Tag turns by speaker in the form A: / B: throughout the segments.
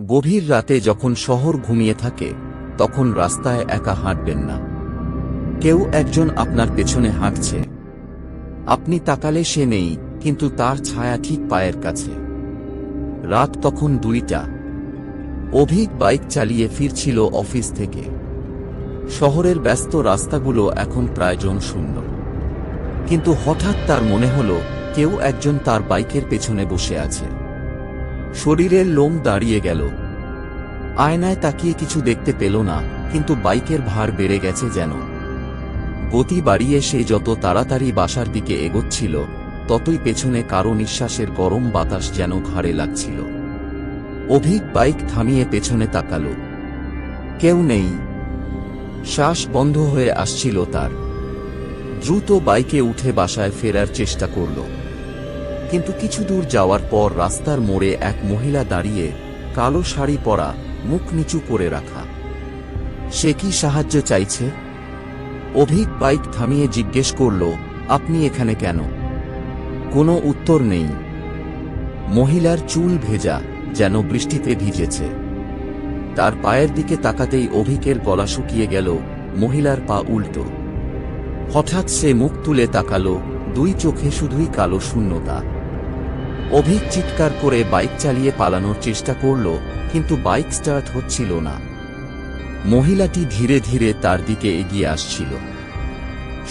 A: গভীর রাতে যখন শহর ঘুমিয়ে থাকে, তখন রাস্তায় একা হাঁটবেন না। কেউ একজন আপনার পেছনে হাঁটছে। আপনি তাকালে সে নেই, কিন্তু তার ছায়া ঠিক পায়ের কাছে। রাত তখন দুইটা। অভিক বাইক চালিয়ে ফিরছিল অফিস থেকে। শহরের ব্যস্ত রাস্তাগুলো এখন প্রায় জনশূন্য। কিন্তু হঠাৎ তার মনে হল, কেউ একজন তার বাইকের পেছনে বসে আছে। শরীরের লোম দাঁড়িয়ে গেল। আয়নায় তাকিয়ে কিছু দেখতে পেল না, কিন্তু বাইকের ভার বেড়ে গেছে যেন। গতি বাড়িয়ে সে যত তাড়াতাড়ি বাসার দিকে এগোচ্ছিল, ততই পেছনে কারও নিঃশ্বাসের গরম বাতাস যেন ঘাড়ে লাগছিল। অভিক বাইক থামিয়ে পেছনে তাকালো। কেউ নেই। শ্বাস বন্ধ হয়ে আসছিল তার। দ্রুত বাইকে উঠে বাসায় ফেরার চেষ্টা করল। কিন্তু কিছু দূর যাওয়ার পর রাস্তার মোড়ে এক মহিলা দাঁড়িয়ে কালো শাড়ি পরা মুখ নিচু করে রাখা। সে কি সাহায্য চাইছে? অভিক বাইক থামিয়ে জিজ্ঞেস করল, আপনি এখানে কেন? কোনো উত্তর নেই। মহিলার চুল ভেজা যেন বৃষ্টিতে ভিজেছে। তার পায়ের দিকে তাকাতেই অভিকের গলা শুকিয়ে গেল, মহিলার পা উল্টো। হঠাৎ সে মুখ তুলে তাকালো, দুই চোখে শুধুই কালো শূন্যতা। অভিক চিৎকার করে বাইক চালিয়ে পালানোর চেষ্টা করল, কিন্তু বাইক স্টার্ট হচ্ছিল না। মহিলাটি ধীরে ধীরে তার দিকে এগিয়ে আসছিল।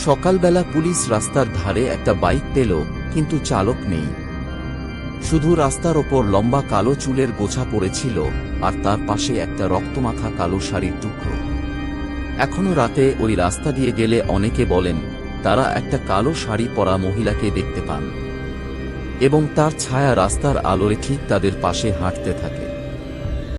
A: সকালবেলা পুলিশ রাস্তার ধারে একটা বাইক পেল, কিন্তু চালক নেই। শুধু রাস্তার ওপর লম্বা কালো চুলের গোছা পড়েছিল, আর তার পাশে একটা রক্তমাখা কালো শাড়ির টুকরো। এখনও রাতে ওই রাস্তা দিয়ে গেলে অনেকে বলেন, তারা একটা কালো শাড়ি পরা মহিলাকে দেখতে পান। এবং তার ছায়া রাস্তার আলোয় ঠিক তাদের পাশে হাঁটতে থাকে।